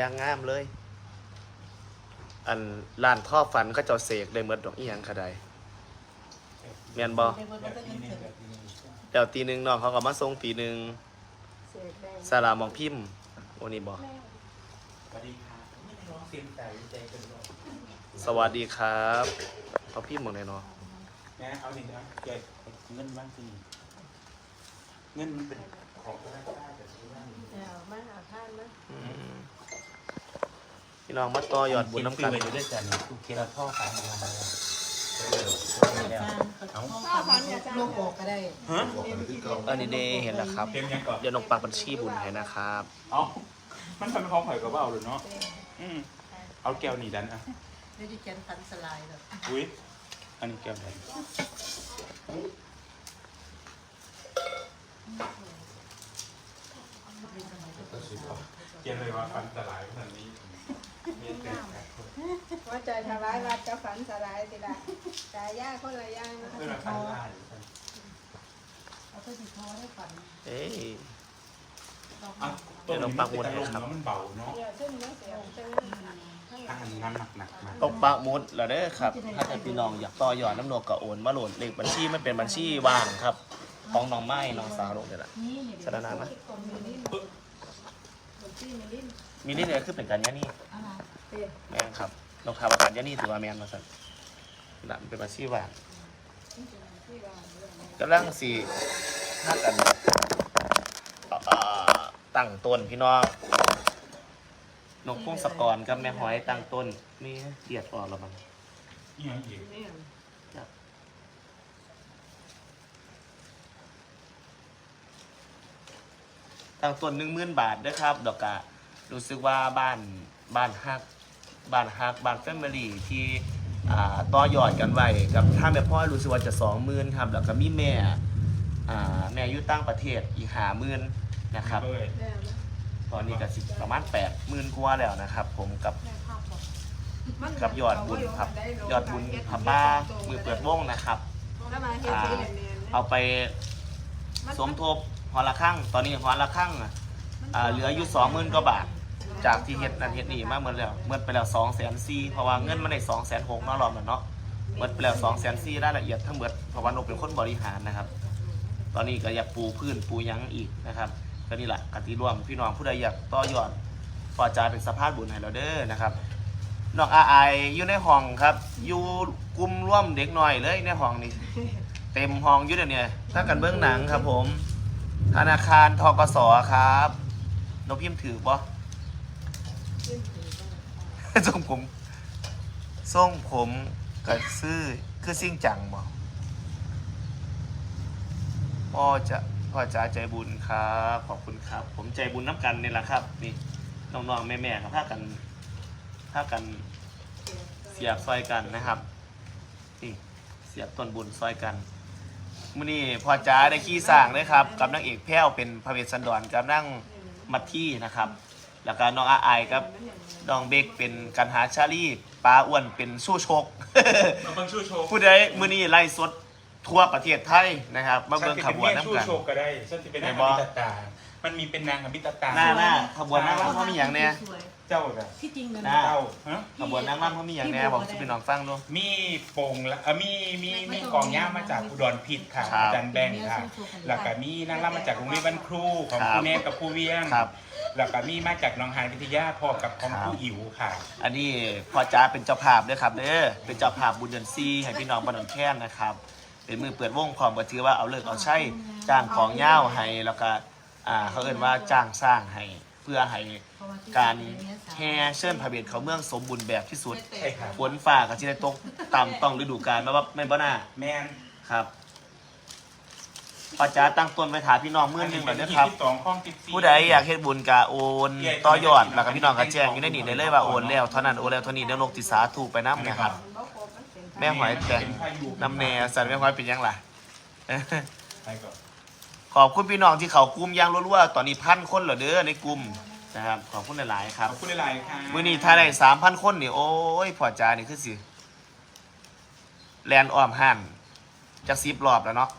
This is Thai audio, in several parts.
ยางงามเลย อันร้านท่อฟันเขาเจ้าเสกได้เมดดอกอีหยังคะใดแม่นบ่เดี๋ยวตีหนึ่งน้องเขาก็มาส่งตีหนึ่งสาราหมองพิมพ์โอ้นี่บ่สวัสดีครับไม่ได้ร้องเสียงใจใจเกินร้อยสวัสดีครับเขาพิมพ์หมองไหนเนาะนะเอาหนึ่งนะเก็บเงินบ้างสิเงินมันเป็นของราคาแต่ซื้อบ้างเดี๋ยวมาหาท่านนะอืม พี่น้องมาต่อยอดบุญน้ำกันไปด้วยกันทุกเคสพ่อขายมาแล้วเอาพ่อฟันเนี่ยลงออกก็ได้ฮะอันนี้เดเห็นแล้วครับ เต็มยังก่อนเดี๋ยวน้องปักบัญชีบุญให้นะครับ เอามันทำเป็นของข่อยกับเบ้าหรือเนาะอืมเอาแก้วนี่ดันอะไม่ได้เขียนฟันสลายหรอกอุ้ยอันนี้แก้วดันเกียนเลยว่าฟันสลายขนาดนี้มีแต่ ว่าใจถวายวัดจะฝันสลายสิละกายย่าคนละอย่างนะเพื่อนฟันลายเอาไปติดคอได้ฝันเอ้ยอะตัวนี้มันเป็นตะลมแล้วมันเบาเนาะเดี๋ยวซึ่งเนื้อเสียงซึ่งถ้าอันน้ำหนักหนักมาตกปากหมุดแล้วเด้อครับ ถ้าแต่พี่น้องอยากต่อยอดน้ำหนกกะโอนมาโหลดเลขบัญชีมันเป็นบัญชีว่างครับ ของน้องไม้น้องสาวลงเดี๋ยวละนี่เนี่ยสารนามะคนมีลิ้นคนที่มีลิ้นมีนี่เนี่ยคือเป็นการยานี่อะไรเต้ แม่นครับน้องข่าวว่าการยานี่ถือว่าแม่นมาสั่นนั่นเป็นบัญชีว่างที่ว่าเรื่องนี้กำลังสี่ถ้ากันเอ่อตั้งต้นพี่น้องนกพงศกรกับแม่หอยตั้งต้นมีเดียดออกแล้วมันนี่ยังอีกเนี่ยตั้งต้นหนึ่งหมื่นบาทเด้วยครับดอกกะรู้สึกว่าบ้านบ้านฮัก บ้านฮักบ้านแฟมิลี่ที่อ่าต่อยอดกันไว้กับถ้าแม่พ่อรู้สึกว่าจะสองหมื่นครับแล้วก็มีแม่อ่าแม่อยู่ต่างประเทศอีกหาหมื่นนะครับ เลยแล้วนะตอนนี้ก็สิประมาณแปดหมื่นกว่าแล้วนะครับ ผมกับ แม่ภาพบอกมันกับยอดบุญครับ ยอดบุญพับบ้ามือเปิดวงนะครับถ้ามาเฮ็ดสีแดงๆเอาไปสมทบหอละข้างตอนนี้หอละข้างอะอ่าเหลืออยู่สองหมื่นกว่าบาท จากที่เฮ็ดนั่นเฮ็ดนี่มาเมื่อแล้วเมื่อไปแล้วสองแสนสี่เพราะว่าเงินมันได้สองแสนหกมารอบแล้วเนาะเมื่อไปแล้วสองแสนสี่รายละเอียดทั้งหมดเพราะว่านกเป็นคนบริหารนะครับ ตอนนี้ก็อยากปูพื้นปูยังอีกนะครับก็นี่แหละกติร่วมพี่น้องผู้ใดอยากต่อยอดปอจาเป็นสภาพบุญให้เราเด้อนะครับน้องอาไออยู่ในห้องครับอยู่กลุ่มร่วมเด็กหน่อยเลยในห้องนี้ เต็มห้องอยู่เดี๋ยวนี้ถ้ากันเบื้องหนังครับผม ธนาคารทกสครับนกพิมพ์ถือปะ ทรงผมทรงผมกับซื้อคือซิ่งจังบ่พ่อจะพ่อจ๋าใจบุญครับขอบคุณครับ ผมใจบุญน้ำกันนี่แหละครับ นี่น้องๆแม่ๆครับพากันพากันเสียบซอยกันนะครับนี่เสียบต้นบุญซอยกันมื่อนี้พ่อจ๋าได้ขี้สร้างเลยครับ กับนางเอกแพ้วเป็นพระเวสสันดรกับนั่งมัทที่นะครับ แล้วก็น้องอาไอายครับดองเบกเป็นกันหาชาลีปลาอ้วนเป็นสู้ชก มาเบิ่งชูโชว์ผู้ใดมือนี้ไล่สดทั่วประเทศไทยนะครับ มาเบิ่งขบวนฉัน้ำชูกัน โชว์ก็ได้ฉันจะเป็นนางไหนบออกมิตตา มันมีเป็นนางอมิตตาหน้าหน้าขบวนนางรำเขามีอย่างแน่สวยเจ้าจ้ะที่จริงนะหน้า เจ้าฮะขบวนนางรำเขามีอย่างแน่บอกสิพี่น้องฟังดู มีโป่งละเอ่อมีมีมีกองย่ามาจากอุดรพิษค่ะครับอาจารย์แบงค์ค่ะแล้วก็มีนางรำมาจากโรงเรียนบ้านครูของครับครูแนนกับครูเวียง ครับ แล้วก็มีมาจากหน้องหานวิทยาพ่อกับของครับครูอิ๋วค่ะ อันนี้พ่อจ้าเป็นเจ้าภาพเด้อครับเด้อเป็นเจ้าภาพบุญเดือนซีให้พี่น้องบ้านหนองแค้นนะครับ เป็นมือเปิดวงความก็ถือว่าเอาเลิกเอาใช้จ้างของย่าวให้แล้วก็อ่าเขาเอ่นว่าจ้างสร้างให้เพื่อให้การแห่เชิญพระเวทเขาเมืองสมบูรณ์แบบที่สุดใช่ค่ะฝนฟ้าก็จะได้ตกต่ำต้องฤดูกาลแม่นว่าแม่นบ่น่าแมนครับ พ่อจ๋าตั้งต้นไว้ถามพี่น้องมื่อนึงแล้วนะครับที่สองข้องติดผู้ใดอยากเฮ็ดบุญกะโอนต่อยอดแล้วก็พี่น้องก็แจ้งอยู่ในนี้ได้เลยว่าโอนแล้วเท่านั้นโอนแล้วเท่านี้เดี๋ยวนกติสาถูกไปน้ำนะครับบ่ครบมันเป็นแม่หอยแต่งน้ำแนวสันแม่หอยเป็นยังล่ะ ไปก่อนขอบคุณพี่น้องที่เขากลุ่มยางรัวๆตอนนี้พันคนเหรอเด้อในกลุ่มนะครับขอบคุณหลายๆคขรับอบคุณหลายๆค่ะมื้อนี้ถ้าได้สามพันคนนี่โอ้ยพ่อจ๋านี่คือสิแลนอ้อมห้านจะซิบรอบแล้วเนาะ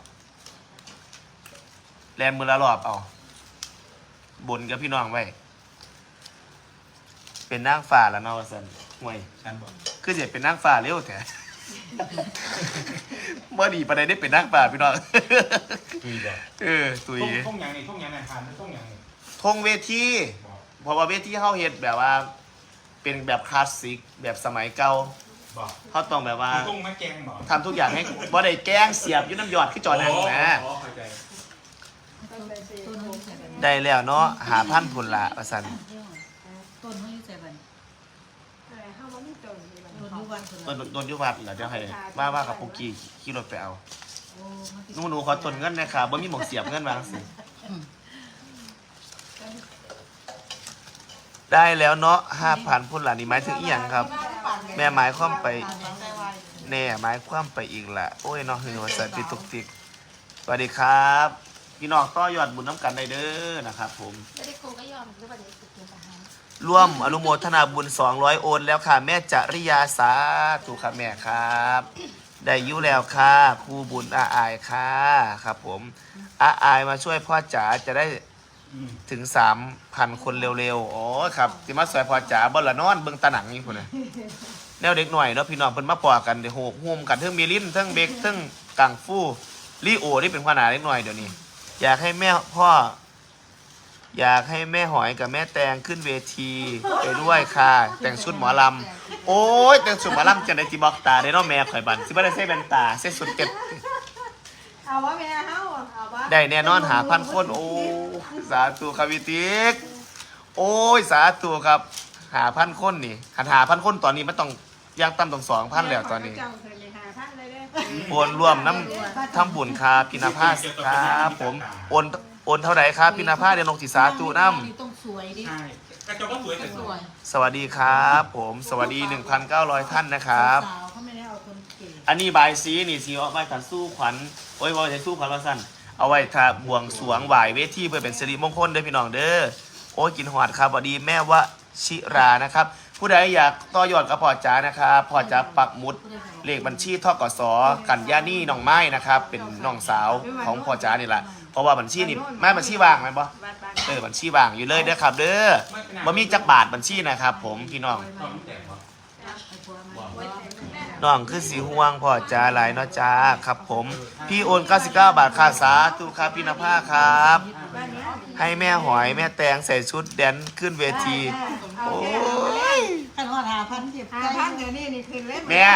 แลนมือละรอบเอา บนกับพี่น้องไว้ เป็นนางฟ้าแล้วเนาะว่าซั่นห่วยฉันบอกคือสิเป็นนางฟ้าเร็วแท้บ่ดีปานใดได้เป็นนางฟ้าพี่น้อง ตุยบอกเออ ตุยท่งท่งยังนี่ท่งยังไหนทานท่งยังนี่ทงเวที บอกเพราะว่าเวทีเฮาเฮ็ดแบบว่า เป็นแบบคลาสสิก แบบสมัยเก่าบอกเขาต้องแบบว่า ท่งมะแกงบอกทำทุกอย่างให้บ่ได้แกล้งเสียบอยู่น้ำหยอดคือจอนังนะ อ๋อเข้าใจ ได้แล้วเนาะหาพันพุ่นละว่าซั่นต้นเขาอยู่ใส่บันอะไรห้ามว่าไม่ตรงดีมันต้นยุวันคนต้นต้นอยุวัดเหรอเดี๋ยวให้ว่าว่ากับปุกกี้ขี่รถไปเอาโอ้มันติดหนูหนูขอต้นเงินนะครับบ่มีหมองเสียบเงินวางสิได้แล้วเนาะห้าพันพุ่นละนี่หมายถึงอีหยังครับ แม่หมายความไปแน่หมายความไปอีกละโอ้ยเนาะคือว่าใส่ปิดตุกติกสวัสดีครับ พี่น้องต่อยอดบุญน้ำกันได้เด้อนะครับผม ไม่ได้ครูก็ยอมหรือว่าเดี๋ยวสุดเกินไปฮะร่วมอนุโมทนาบุญ 200 โอนแล้วค่ะ แม่จริยาสาธุครับแม่ครับ ได้อยุแล้วค่ะครูบุญอาอายค่ะครับผมอาอายมาช่วยพ่อจ๋าจะได้อืมถึง 3,000 คนเร็วๆ อ๋อครับที่มาสวยพ่อจ๋าบ่ละนอนเบิ่งตาหนังนี่พุ่นน่ะแนวเด็กหน่อยเนาะพี่น้องเพิ่นมาปอกันเดี๋ยวโหกห่มกันเทั้งมีลิ้นเทั้งเบกเทั้งกังฟูลีโอนี่เป็นขนาดเล็กหน่อยเดี๋ยวนี้ อยากให้แม่พ่อ อยากให้แม่หอยกับแม่แตงขึ้นเวทีไปด้วยค่ะ แต่งชุดหมอลำโอ้ยแต่งชุดหมอลำจะได้จีบอกตาได้เนาะแม่ข่อยบันสิบ่ได้ใส่แว่นตาใส่สุดเก็ดเอาว่าแม่เฮาเอาว่าได้แน่นอนหาพันคนโอ้สาธุครับพี่ติ๊กโอ้ยสาธุครับหาพันคนนี่หันหาพันคนตอนนี้มันต้องย่างต่ำต้องสองพันแล้วตอนนี้ เจ้าเคย โอนร่วมน้ำทำบุญครับพินาภาสครับผมโอนโอนเท่าไหร่ครับพินาภาเดี๋ยวนกศิสาธุน้ำนี่ต้องสวยดิใช่กระจกก็สวยแต่สสววยยสวัสดีครับ ผมสวัสดี 1,900 ท่านนะครับ สาวเขาไม่ได้เอาคนเก๋อันนี้บายสีนี่สีเอาไว้ถัดสู้ขวัญโอ้ยว่าจะสู้ขวัญว่าสั้นเอาไว้ถ้าบวงสรวงไหวเวทีเพื่อเป็นสิริมงคลเด้อพี่น้องเด้อโอ้ยกินหอดครับสวัสดีแม่วชิรานะครับ ผู้ใดอยากต่อยอดกับพ่อจ๋านะครับพ่อจ๋าปักหมุดเลขบัญชีทกสกันยานี่น้องไม้นะครับ เป็นน้องสาวของพ่อจ๋านี่แหละเพราะว่าบัญชีนี่แม่บัญชีว่างไหมบ่เออบัญชีว่างอยู่เลยนะครับ เด้อบ่มีจักบาทบัญชีนะครับ ผมพี่น้อง ต้องแต่งบอกไอ้พวกมันน้องคือสีห่วงพ่อจ้าหลายเนาะจ้าครับผม พี่โอน 99 บาทค่าสาธุครับพี่นภาครับบ้านเนี้ยให้แม่หอยแม่แตงใส่ชุดแดนขึ้นเวทีเอาโอ้แค่ยขันว่าหาพันเจ็บหาพันเดี๋ยวนี้นี่คืนเล่นแม่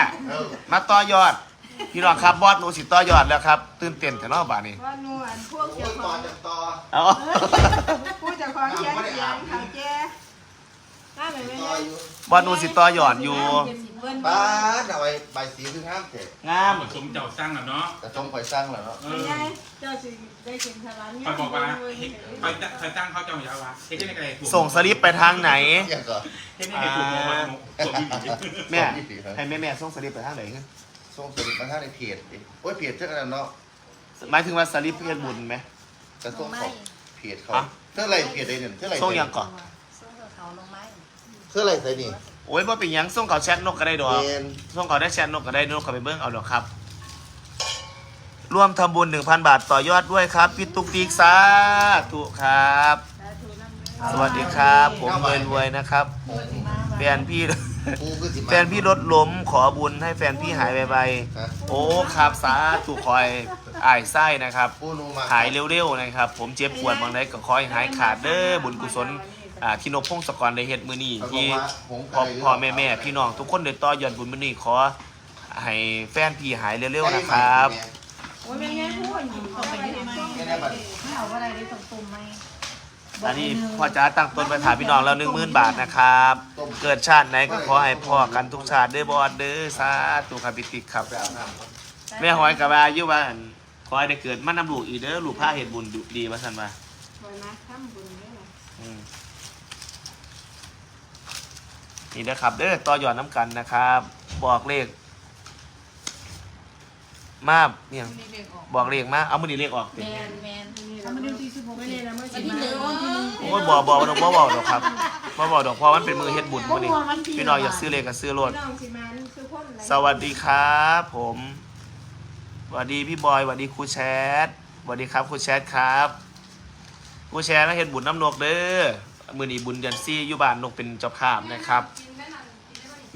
มาต่อยอด พี่น้องครับบอสหนูสิต่อยอดแล้วครับ ตื่นเต้นแต่นอกบ้านนี้ว่านูอันพวกเจ้าของเอาผู้เจ้าของเขียนเขียนเขาแจ้ ได้ไหมแม่บอสหนูสิต่อยอดอยู่เบิ้ลป้าดเอาไว้ใบสีคือห้ามเตะงาม สมเจ้าสร้างแล้วเนาะแต่จงคอยสร้างแล้วเนาะเอไม่อใช่เจ้าสิได้กินสวรรค์คอยบอกว่าคอยคอยตั้งเขาเจ้าอย่าวะเฮ็ดยังไงส่งสลิปไปทางไหนเกี่ยงก่อนเฮ็ดยังไงถูกโมโหส่งดีแม่ให้แม่แม่ส่งสลิปไปทางไหนขึ้นส่งสลิปมาทางในเพจดิโอ้ยเพจเท่านั้นเนาะหมายถึงว่าสลิปเพจบุญไหม จะส่งของเพจเขาอะเท่าไรเพจใดเนี่ยเท่าไรส่งยังก่อน ส่งเขาลงไม้ เท่าไรใส่นี่โอ้ยบ่เป็นหยังส่งเขาแชทนกก็ได้ดอก เรียนส่งเขาได้แชทนกก็ได้นกก็ไปเบิ้งเอาดอกครับ ร่วมทำบุญ 1,000 บาทต่อยอดด้วยครับ พี่ตุ๊กติ๊กสาธุครับ สวัสดีครับ ผมรวยรวยๆนะครับ แฟนพี่ กูคือสิมาแฟนพี่รถล้มขอบุญให้แฟนพี่หายไปฮะๆโอ้ครับสาธุคอยอายไส้นะครับ กูนูมาหายเร็วๆนะครับ ผมเจ็บปวดบางใดก็คอยหายขาดเด้อบุญกุศล อ่าที่นกพงศกรได้เฮ็ดมื้อนี้เขาบอกที่ว่าหงพ่อพ่อแม่แม่พี่น้องทุกคนได้ต่อยอดบุญมื้อนี้ขอให้แฟนพี่หายเร็วๆนะครับโอ้ยแม่แง่พูดอยู่เขาไปยังไงแค่ได้บัตรไม่เอาอะไรได้ตรงตุ่มไหมอันนี้พ่อจ๋าตั้งต้นไปถามพี่น้องแล้ว10,000บาทนะครับ เกิดชาติไหนก็ขอให้พ่อกันทุกชาติเด้อบอดเด้อสาธุครับพี่ติ๊กครับไปอาบน้ำแม่หอยกับว่าอยู่ว่าอั่นขอให้ได้เกิดมันนำลูกอีกเด้อลูกพาเฮ็ดบุญดุดีว่าซั่นว่าคอยมาทำบุญด้วยนะ อืม นี่นะครับเด้อต่อยอดน้ำกันนะครับ บอกเลข มาเนี่ยนี่เด็กออกบอกเลขมาเอามือนี้เลขออกติแมนแมนทำมันได้ที่สิบหกไม่เดืได้อนละเมื่อวันสิที่หนึ่งโอ้ยบอกบอกดอกบ่บอกดอกครับบ่บอกดอกเพราะมันเป็นมือเฮ็ดบุญมื้อนี้พี่น้องอยากซื้อเลขก็ซื้อรถน้องสิมันคือพ่นอะไรสวัสดีครับ ผมสวัสดีพี่บอยสวัสดีครูแชทสวัสดีครับครูแชทครับครูแชทมาเฮ็ดบุญน้ำนกเด้อ มือนีบุญเดือนซี่อยู่บ้านนกเป็นเจ้าภาพนะครับ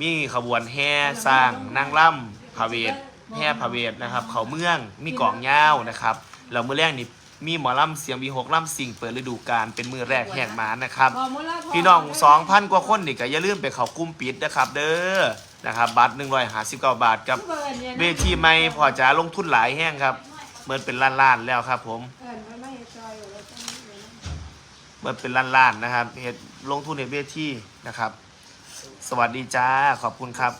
มีขบวนแห่สร้างนางล่ำพาเวทแห่พาเวทนะครับ เขาเมืองมีกองยาวนะครับแล้วมือแรกนี่มีหมอล่ำเสียงวีหกล่ำสิ่งเปิดฤดูกาลเป็นมือแรกแหกหมานะครับบอกมูลค่าพี่น้อง2,000กว่าคนนี่ก็อย่าลืมไปเขากลุ้มปิดนะครับ เด้อนะครับบัตร159บาทกับเบิร์นเนี่ยเวทีไม่พอจะลงทุนหลายแห้งครับเหมือนเป็นล้านๆแล้วครับผม เหมือนเป็นล้านๆนะครับเฮ็ดลงทุนในเวทีนะครับ สวัสดีจ้าขอบคุณครับ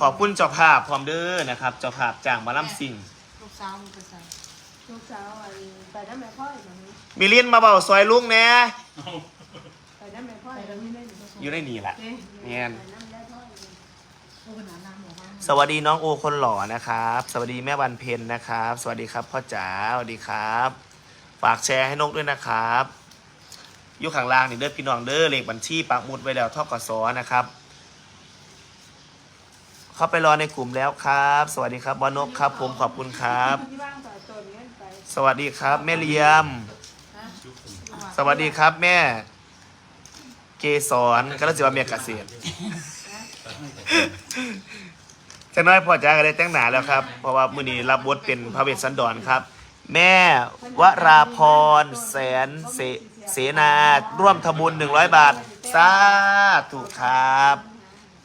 ขอบคุณเจ้าภาพพร้อมเด้อนะครับเจ้าภาพจ้างหมาล่ำสิ่งลูกสาวมันไปใส่ลูกสาวอันไปน้ำแม่พ่อยแบบนี้มิลินมาเบาซอยลุงแหน่ไปน้ำแม่พ่อยแบบนี้ได้อยู่อยู่ในนี่แหละเนียน ไปน้ำแม่พ่อยโอ้ขนาดน้ำหมอว่าสวัสดีน้องโอคนหล่อนะครับ สวัสดีแม่วันเพ็ญนะครับ สวัสดีครับพ่อจ๋าสวัสดีครับ ฝากแชร์ให้นกด้วยนะครับ อยู่ข้างล่างนี่เด้อพี่น้องเด้อเลขบัญชีปักหมุดไว้แล้วทกสนะครับ เข้าไปรอในกลุ่มแล้วครับ สวัสดีครับบอนกครับ ผมขอบคุณครับ ที่บ้านต่อตัวนี้ไปสวัสดีครับ แม่เลียม สวัสดีครับแม่ เกสรก็แล้สิว่าแม่เกษตรจะน้อยพอจ้าก็ได้แต่งหนาแล้วครับ เพราะว่ามือนี้รับบทเป็นพระเวสสันดรครับ แม่วราพรแสนเส เสนาร่วมทำบุญ 100 บาทสาธุครับ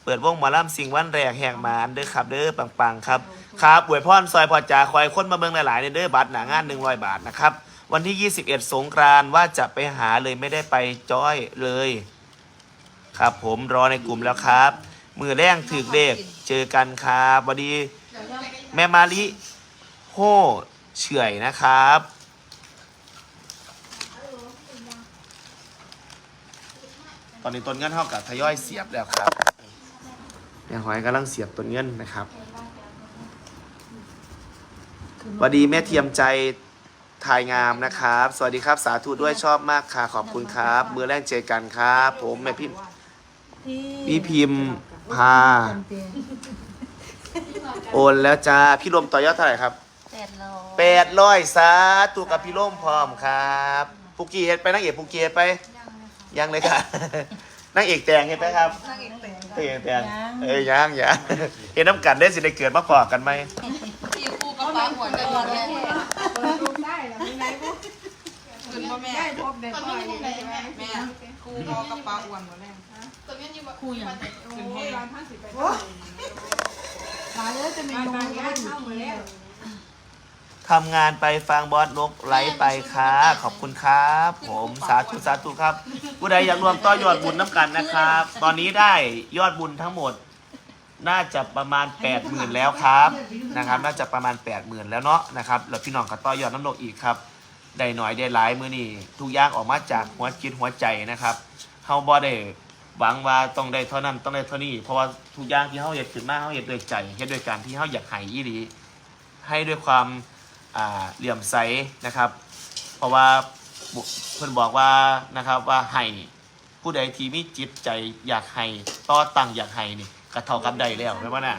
เปิดวงหมอลำสิงวันแรกแหกหมานเด้อครับ เด้อปังๆ ครับครับอวยพรซอยพอจ่าคอยคนมาเมืองหลายๆเนี่ยเด้อบัตรหนางาน 100 บาทนะครับ วันที่ 21 สงกรานว่าจะไปหาเลยไม่ได้ไปจ้อยเลย ครับผมรอในกลุ่มแล้วครับ มือแรงถือเลขเจอกันครับวัสดีแม่มาลิโฮเฉื่อยนะครับ อนนี้ต้นเงินเท่ากับทยอยเสียบแล้วครับแม่หอยกำลังเสียบต้นเงินนะครับสวัสดีแม่เทียมใจถ่ายงามนะครับ สวัสดีครับสาธุด้วยชอบมากค่ะขอบคุณครับ มือแรกเจอกันครับ ผมแม่พิมพ์พี่พิมพ์พา โอนแล้วจ้าพี่ลมต่อยอดเท่าไหร่ครับแปดโลแปดร้อยสาตุกับพี่ลมพร้อมครับปุกกี้เฮ็ดไปนั่งเอกปุกกี้เฮ็ดไป ยังเลยค่ะนั่งเอกแต่งเฮ็ดไปครับนางเอกแต่งนั่งเอกแต่งเอ้ยยังยังเห็นน้ำกันได้สิได้เกิดมาพอกันไหมพี่คู่กับป้าหัวกันก่อนเลยเปิดลูกได้แล้วไม่ไรพวกคุณพ่อแม่ได้พบเด็กพ่อยอยู่ได้ไหมแม่คู่พ่อกับป้าอ้วนหมดแล้วคู่อย่างโอ้ยร้านทั้งสิบไปมาเลยจะมีบ้านลงบางก็ย่าไม่เข้าถูกมาแล้ว ทำงานไปฟังบอสนกไลฟ์ไปค่ะขอบคุณครับ ผมสาธุสาธุครับ ผู้ใดอยากรวมต่อยอดบุญน้ำกันนะครับ ตอนนี้ได้ยอดบุญทั้งหมด น่าจะประมาณ 8 0,000 แล้วครับนะครับ น่าจะประมาณ 8 0,000 แล้วเนาะนะครับแล้วพี่น้องก็ต่อยอดน้ำนกอีกครับได้หน่อยได้หลายมือนี่ทุกอย่างออกมาจากหัวจิตหัวใจนะครับเฮาบ่ได้หวังว่าต้องได้เท่านั้นต้องได้เท่านี้ เพราะว่าทุกอย่างที่เฮาเฮ็ดขึ้นมาเฮาเฮ็ดด้วยใจเฮ็ดด้วยการที่เฮาอยากให้อีหลีให้ด้วยความ อ่าเหลี่ยมใสนะครับ เพราะว่าเพิ่อนบอกว่านะครับว่าให้ผู้ใดที่มีจิตใจอยากให้ต่อตั้งอยากให้นี่ก็เท่ากับได้แล้วแม่นบ่น่ะ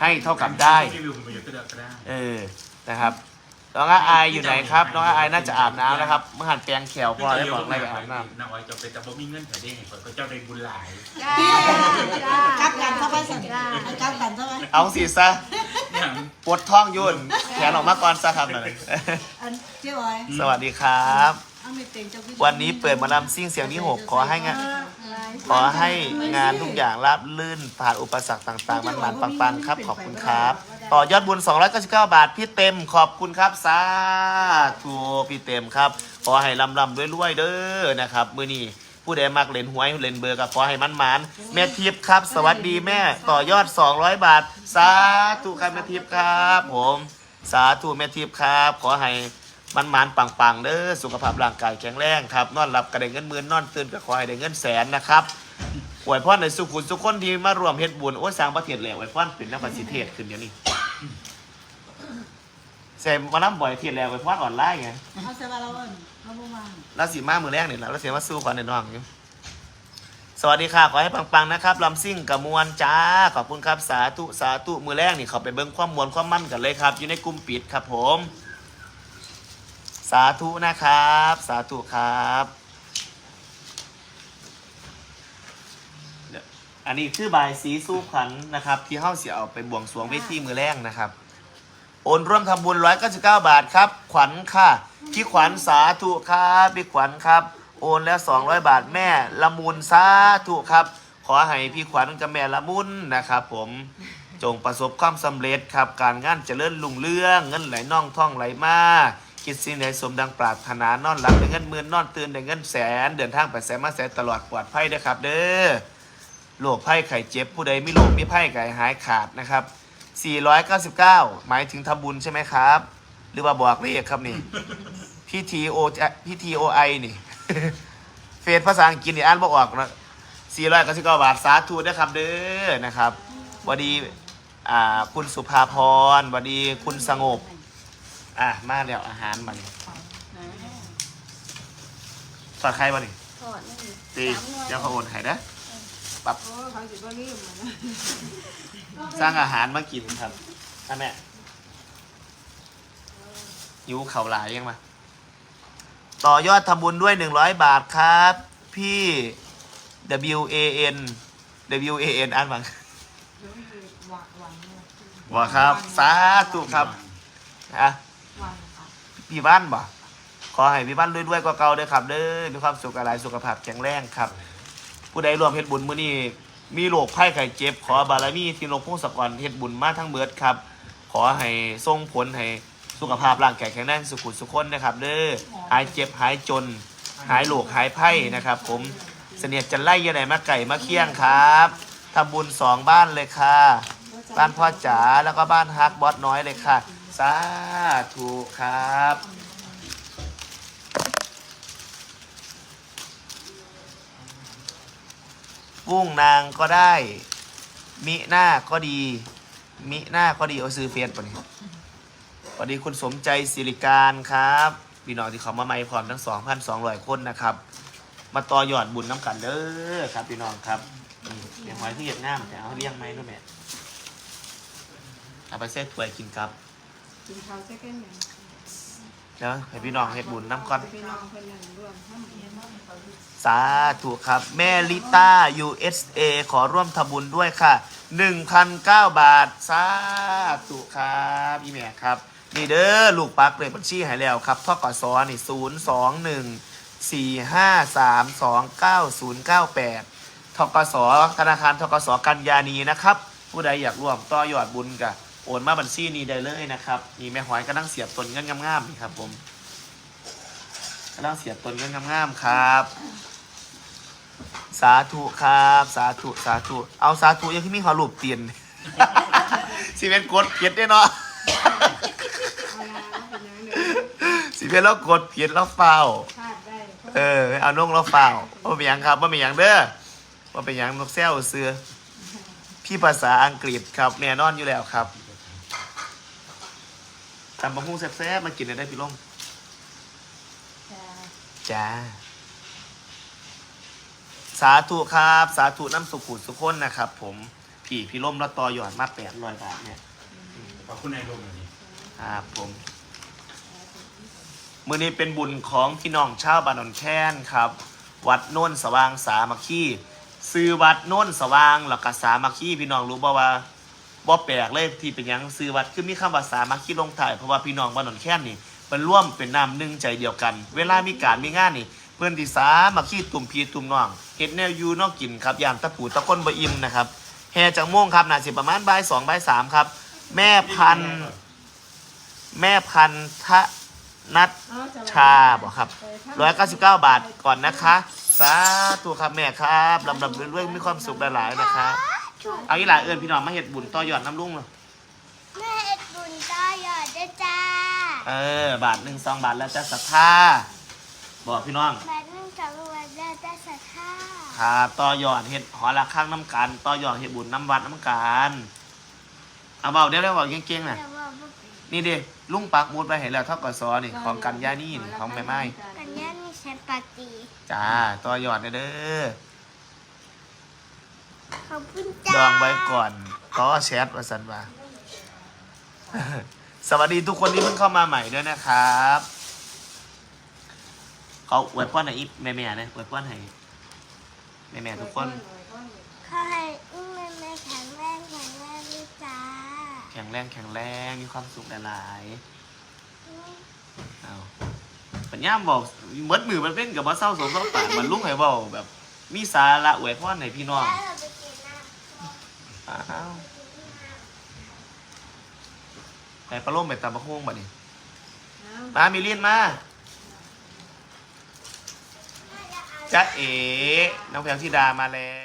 ให้เท่ากับได้เออนะครับน้องอายอยู่ไหนครับน้องอายน่าจะอาบน้ำนะครับเมื่อหันแปลงแขวพอได้บอกอะไรไปอาบน้ำน้อ้อายจะเป็นแต่บ่มีเงินแต่ได้เห็นคนก็เจ้าได้บุญหลายกักกันเข้าไปสั่งกักกันเข้าไปเอาสิซะ อย่างปวดท้องยุ่นแขนออกมาก่อนซะครับหน่อยอันเจ้าอ้อยสวัสดีครับ เอาไม่เต็งเจ้าพี่วันนี้เปิดหมาลำซิ่งเสียงที่หกขอให้งานขอให้งานทุกอย่างราบลื่นผ่านอุปสรรคต่างๆ มันมันๆปังๆครับ ขอบคุณครับ ต่อยอดบุญ 299 บาท พี่เต็มขอบคุณครับสาธุพี่เต็มครับ ขอให้ลำลำๆรวยๆเด้อนะครับ มือนี้ ผู้ใดมักเล่นหวยเล่นเบอร์ก็ขอให้มันมันแม่ทิพย์ครับ สวัสดีแม่ต่อยอด 200 บาท สาธุครับแม่ทิพย์ครับ ผม สาธุแม่ทิพย์ครับ ขอให้มันมันปังๆเด้อสุขภาพร่างกายแข็งแรงครับนอนหลับก็ได้เงินหมื่นนอนตื่นก็ขอให้ได้เงินแสนนะครับอวยพรในสุขุนสุขคนที่มารวมเฮ็ดบุญโอ้ยสร้างประเทศแล้วอวยพรเป็นนักปฏิเทศขึ้นเดี๋ยวนี้เซมมาน้ำบ่อยเทียนแล้วอวยพรออนไลน์ไง เอาเสบาเราเอิ้น เอาบ่มาแล้วสีมามือแรกนี่แหละแล้วเสียมาสู้ขวัญในน้องอยู่สวัสดีค่ะ ขอให้ปังๆนะครับลำซิ่งกับมวลจ้า ขอบคุณครับสาธุสาธุมือแรกนี่เขาไปเบิ้งความมวลความมั่นกันเลยครับ อยู่ในกลุ่มปิดครับผม สาธุนะครับ สาธุครับอันนี้คือบายสีสู้ขวัญนะครับ ที่เฮาสิเอาไปบวงสรวงเวทีมือแรงนะครับ โอนร่วมทำบุญ 199 บาทครับ ขวัญค่ะ พี่ขวัญสาธุครับพี่ขวัญครับ โอนแล้ว 200 บาทแม่ละมุนสาธุครับ ขอให้พี่ขวัญกับแม่ละมุนนะครับผมจงประสบความสำเร็จครับ การงานเจริญรุ่งเรือง เงินไหลน่องท่องไหลมาคิดสิ่งใดสมดังปรารถนานอนหลับได้เงินหมื่นนอนตื่นได้เงินแสน เดินทางไปแสนมาแสนตลอดปลอดภัยนะครับ เด้อโรคภัยไข้เจ็บผู้ใดไม่โรคไม่ไข้ไก่หายขาดนะครับ 499 หมายถึงทำบุญใช่ไหมครับ หรือว่าบอกเลขครับนี่พี่ทีโอพี่ทีโอไอนี่ เฟซภาษาอังกฤษนี่อ่านบ่ออกนะ499 บาทสาธุนะครับเด้อนะครับหวัสดีอ่าคุณสุภาพรหวัสดีคุณสงบ อะมาแล้วอาหารมานี่สอดใครมานี่ทอดนี่ตีเดี๋ยวเขาโอนให้นะโอ้เขาสิบ่ลืมมันนะ สร้างอาหารมากินครับท่านแม่ยูเข่าวหลายยังมา ต่อยอดทำบุญด้วย100บาทครับ พี่ W A N W A N อ่านบังหวังหวังเนี่ยว่าครับ สาธุครับฮะหวังค่ะพี่บ้านบ่ขอให้พี่บ้านด้วยๆกว่าเก่าเด้อครับเด้อมีความสุขอะไรสุขภาพแข็งแรงครับ ผู้ใดรวมเฮ็ดบุญมื้อนี้ มีโรคภัยไข้เจ็บ ขอบารมีที่หลวงพ่อสกรเฮ็ดบุญมาทั้งเบิดครับ ขอให้ส่งผลให้สุขภาพร่างกายแข็งแรงสุขุสุขคนนะครับเด้อหายเจ็บหายจน หายโรคหายไข้นะครับ ผมเสนียดจันไล่ยาไหนมาไก่มาเคี่ยงครับทำบุญสองบ้านเลยค่ะ บ้านพ่อจ๋าแล้วก็บ้านฮักบอสน้อยเลยค่ะ สาธุครับ กุ้งนางก็ได้ มิหน้าก็ดี มิหน้าก็ดีเอาซื้อเฟียนปะนี่สวัสดีคุณสมใจสิริการครับพี่น้องที่เขามาไม่พร้อมทั้ง2,200คนนะครับ มาต่อยอดบุญน้ำกันเด้อครับพี่น้องครับอืมเดี๋ยวหอยที่เหยียดง่ามแต่เอาเลี้ยงไหมนู่นแม่เอาไปเส้ถ้วยกินครับ กินข้าวใส่กันหยัง เดี๋ยวให้พี่น้องเฮ็ดบุญน้ำก่อน พี่น้องเพิ่นนั่งร่วมทำบุญสาธุครับ แม่ลิต้า USA ขอร่วมทำบุญด้วยค่ะ 1,009 บาท สาธุครับพี่แม่ครับ นี่เด้อลูกปักเลยบัญชีให้แล้วครับทกสนี่ 0 2 1 4 5 3 2 9 0 9 8ทกสธนาคารทกสกันยานีนะครับ ผู้ใดอยากร่วมต่อยอดบุญกับ โอนมาบัญชีนี้ได้เลยนะครับนี่แม่หอยก็นั่งเสียบตนเงินงามๆนี่ครับผมกำลังเสียบตนเงินงามๆครับ สาธุครับ สาธุสาธุเอาสาธุยังที่มีขอรูปเตียนสิเป็นกดเพียดได้เนาะเนหยังเด้อสิเป็นแล้วกดเพียดแล้วเฝ้าเออเอาน่งแล้วเฝ้าว่าเป็นยังครับว่าเป็นยังเด้อว่าเป็นยังนกแซวเสือพี่ภาษาอังกฤษครับแน่นอนอยู่แล้วครับ ตำบะฮุ่งแซ่บๆมากินได้พี่ล่มจ้า สาธุครับ สาธุน้ำสุขุสุขคนนะครับ ผมพี่พี่ล่มแล้วต่อหยอดมาแปดร้อยบาทเนี่ยขอบคุณนายลมอย่างนี้ครับผมมือนี้เป็นบุญของพี่น้องชาวบานอนแค้นครับ วัดโน้นสว่างสามัคคีซื้อวัดโน้นสว่างแล้วก็สามัคคีพี่น้องรู้บ่ว่า บ่แปลกเลยที่เป็นหยังซื้อวัดคือมีคำว่าสามัคคีลงท้ายเพราะว่าพี่น้องบานอนแค้นนี่เป็นร่วมเป็นน้ำหนึ่งใจเดียวกัน เวลามีการมีงานนี่ เพื่อนที่สามัคคีตุ่มพีตุ่มน้องเฮ็ดแนวอยูนอกกินครับอย่างตะปูตะก้นบะอิมนะครับแห่จากม่วงครับน่าสิประมาณบ่ายสองบ่ายสามครับ แม่พันธุ์แม่พันธนัทเอาจะชาบอกครับร้อยเก้าสิบเก้าบาทก่อนนะคะ สาธุครับแม่ครับลำดับเรื่อยๆมีความสุขหลายๆนะครับ เอาอีหลาเอิญพี่น้องมาเห็ดบุญต่อยอดน้ำลุ่งเลยแม่เอ็ดบุญตาหยอดด้วยจ้าเออ บาทหนึ่งสองบาทแล้วจะศรัทธาบอกพี่น้องแม่นึ่งจังหวัดราชสัทธาครับต่อยอดเห็ดหอละข้างน้ำกันต่อยอดเห็ดบุญน้ำวัดน้ำกันเอาเบาเดี๋ยวเดี๋ยวบอกเก่งๆน่ะแต่ว่าบ่นี่ดิลุงปักหมูดไปเห็นแล้วเท่ากับซอนี่ของกันยานี่นี่ของแม่ไม้กันย่ามีแชมปาตีจ้าต่อยอดเด้อ ขอบคุณจ้าดองไว้ก่อนก็แชทมาสันมาสวัสดีทุกคนที่เพิ่งเข้ามาใหม่ด้วยนะครับเขาไว้พรไหนอีแม่แม่นะไว้ก้อนให้แม่แม่ทุกคน ขอให้อุ้มแม่แม่แข็งแรงแข็งแรงด้วยจ้าแข็งแรงแข็งแรงมีความสุขหลายๆเอาปัญญามบอกมัดมือมันเป็นกับว่าเศร้าโศกเศร้าปากมันลุกให้เบาแบบ มีสาระไว้ก้อนไห้พี่น้อง แล้วเราไป อ้าวไปประโลมไปตามประโคงบ่นี่มามีเลียนมาจ้าเอ๋น้องแพลวธิดามาแล้ว